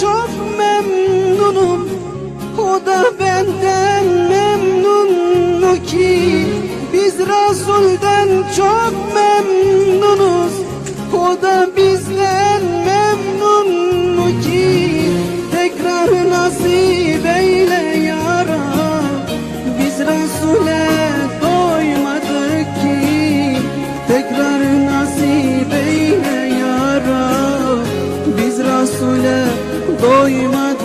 çok memnunum. O da benden memnun mu ki? Biz Resul'den çok memnunuz. O da bizden memnun mu ki? Tekrar nasip eyle ya Rab Biz Resul'e doymadık ki. Tekrar nasip eyle ya Rab Biz Resul'e doymadık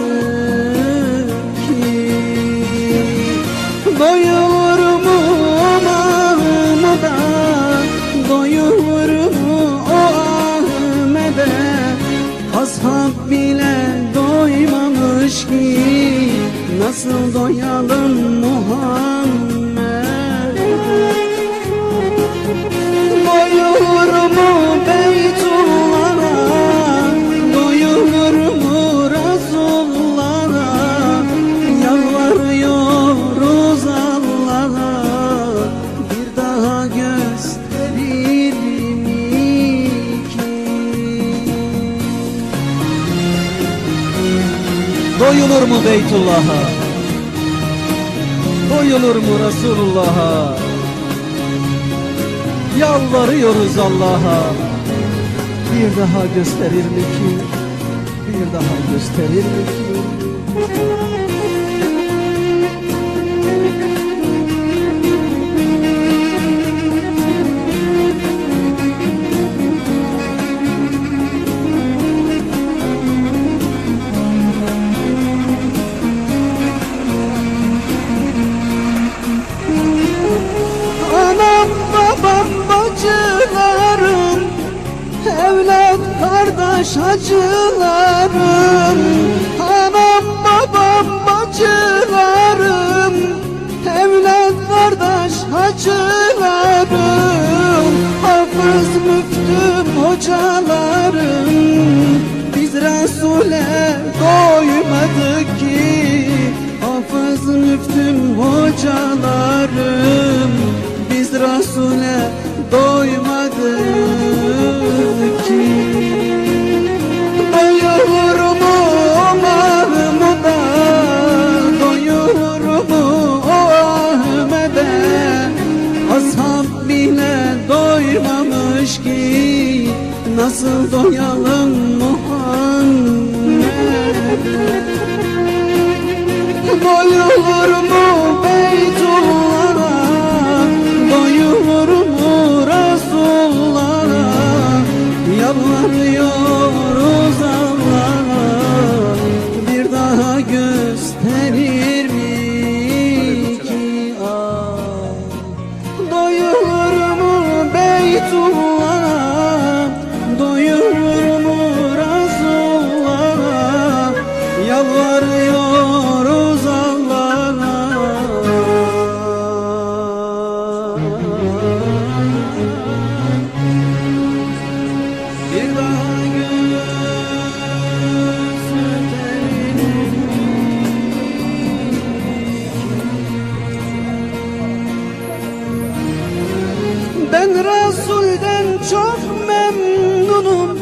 ki. Doyulur mu Mahmud'a Doyulur mu o Ahmet'e Ashab bile doymamış ki Nasıl doyalım Muhammed Doyulur mu Beytullah'a? Doyulur mu Resulullah'a? Yalvarıyoruz Allah'a. Bir daha gösterir mi ki? Bir daha gösterir mi ki? Kardeş hacılarım Anam babam bacılarım Evlat kardeş hacılarım Hafız müftüm hocalarım. Biz Resul'e doymadık doyalım Muhammed'e Doyulur mu Beytullah'a? Doyulur mu Resulullah'a? Yalvarıyoruz Allah'a. Bir daha gösterir mi ki? Ah Doyulur mu Beytullah'a Allah'a Bir daha Ben Resul'den çok memnunum.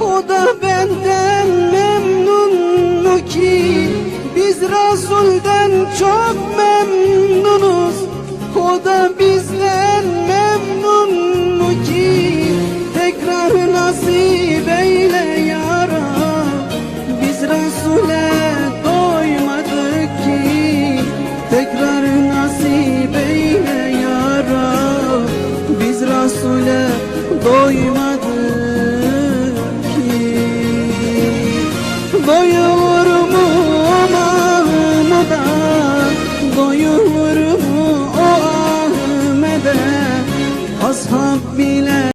O da benden Resul'den